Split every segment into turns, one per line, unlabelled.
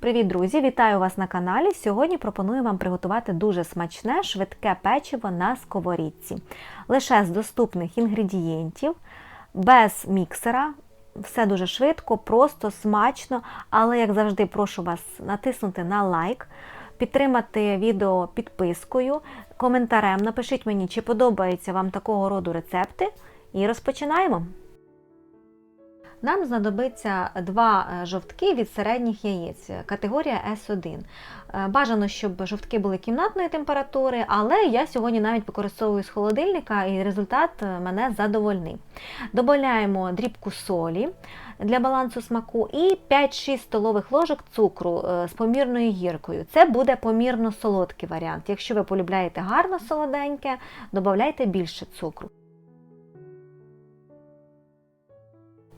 Привіт, друзі! Вітаю вас на каналі. Сьогодні пропоную вам приготувати дуже смачне, швидке печиво на сковорідці. Лише з доступних інгредієнтів, без міксера. Все дуже швидко, просто, смачно, але, як завжди, прошу вас натиснути на лайк, підтримати відео підпискою, коментарем. Напишіть мені, чи подобаються вам такого роду рецепти. І розпочинаємо! Нам знадобиться два е, жовтки від середніх яєць, категорія С1. Е, Бажано, щоб жовтки були кімнатної температури, але я сьогодні навіть використовую з холодильника і результат е, мене задовольний. Добавляємо дрібку солі для балансу смаку і 5-6 столових ложок цукру з помірною гіркою. Це буде помірно солодкий варіант. Якщо ви полюбляєте гарно солоденьке, додавайте більше цукру.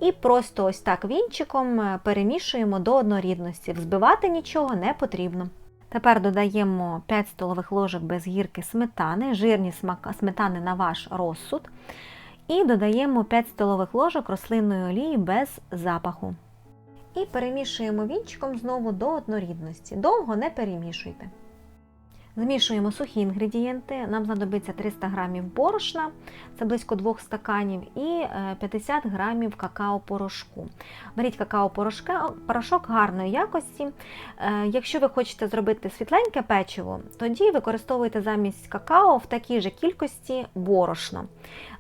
І просто ось так вінчиком перемішуємо до однорідності. Взбивати нічого не потрібно. Тепер додаємо 5 столових ложок без гірки сметани, жирні сметани на ваш розсуд. І додаємо 5 столових ложок рослинної олії без запаху. І перемішуємо вінчиком знову до однорідності. Довго не перемішуйте. Змішуємо сухі інгредієнти. Нам знадобиться 300 г борошна, це близько 2 стаканів, і 50 г какао-порошку. Беріть какао-порошок гарної якості. Якщо ви хочете зробити світленьке печиво, тоді використовуйте замість какао в такій же кількості борошно.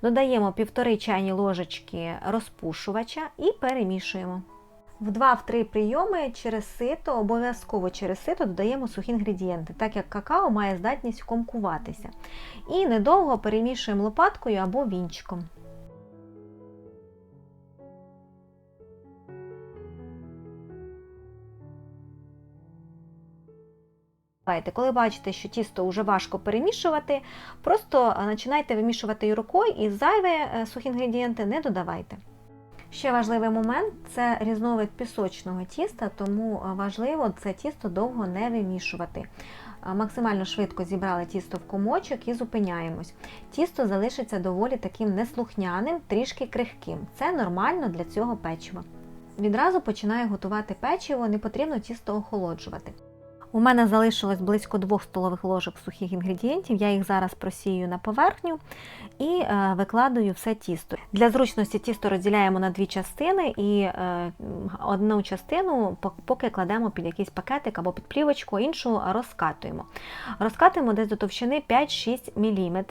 Додаємо 1,5 чайні ложечки розпушувача і перемішуємо. В 2-3 прийоми через сито, обов'язково через сито додаємо сухі інгредієнти, так як какао має здатність комкуватися. І недовго перемішуємо лопаткою або вінчиком. Коли бачите, що тісто вже важко перемішувати, просто починайте вимішувати рукою і зайві сухі інгредієнти не додавайте. Ще важливий момент це різновид пісочного тіста, тому важливо це тісто довго не вимішувати. Максимально швидко зібрали тісто в комочок і зупиняємось. Тісто залишиться доволі таким неслухняним, трішки крихким. Це нормально для цього печива. Відразу починаю готувати печиво, не потрібно тісто охолоджувати. У мене залишилось близько 2 столових ложок сухих інгредієнтів, я їх зараз просію на поверхню і е, викладаю все тісто. Для зручності тісто розділяємо на дві частини і е, одну частину поки кладемо під якийсь пакетик або під плівочку, іншу розкатуємо. Розкатуємо десь до товщини 5-6 мм.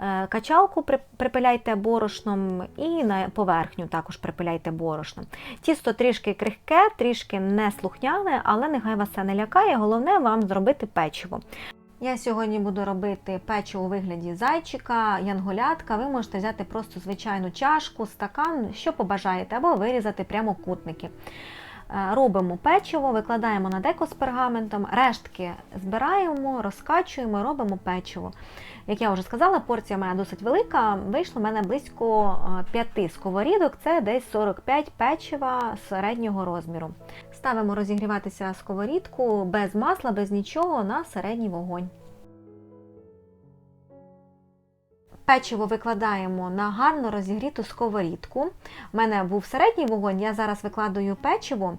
Е, качалку припиляйте борошном і на поверхню також припиляйте борошном. Тісто трішки крихке, трішки неслухняне, але нехай вас це не лякає. Головне вам зробити печиво. Я сьогодні буду робити печиво у вигляді зайчика, янголятка. Ви можете взяти просто звичайну чашку, стакан, що побажаєте, або вирізати прямокутники. Е, робимо печиво, викладаємо на деко з пергаментом, рештки збираємо, розкачуємо, робимо печиво. Як я вже сказала, порція моя досить велика. Вийшло в мене близько 5 е, сковорідок, це десь 45 печива середнього розміру. Ставимо розігріватися сковорідку без масла, без нічого на середній вогонь. Печиво викладаємо на гарно розігріту сковорідку. У мене був середній вогонь, я зараз викладаю печиво,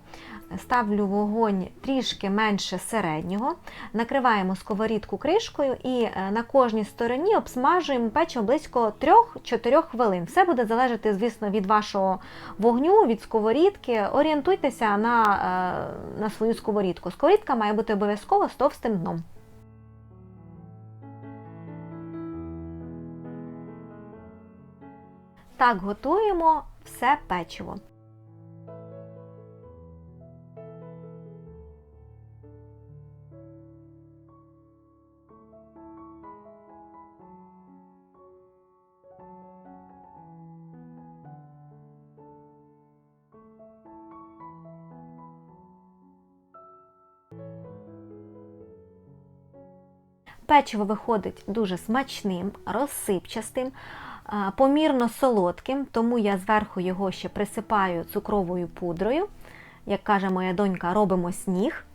ставлю вогонь трішки менше середнього, накриваємо сковорідку кришкою і е, на кожній стороні обсмажуємо печиво близько 3-4 хвилин. Все буде залежати, звісно, від вашого вогню, від сковорідки. Орієнтуйтеся на, е, на свою сковорідку. Сковорідка має бути обов'язково з товстим дном. Так готуємо все печиво. Печиво виходить дуже смачним, розсипчастим помірно солодким, тому я зверху його ще присипаю цукровою пудрою. Як каже моя донька, робимо сніг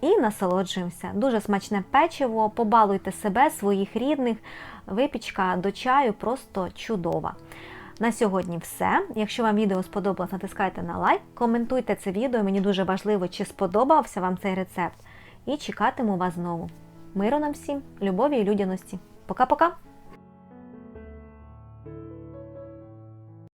і насолоджуємося. Дуже смачне печиво, побалуйте себе, своїх рідних, випічка до чаю просто чудова. На сьогодні все. Якщо вам відео сподобалось, натискайте на лайк, коментуйте це відео. Мені дуже важливо, чи сподобався вам цей рецепт. І чекатиму вас знову. Миру нам всім, любові і людяності. Пока-пока!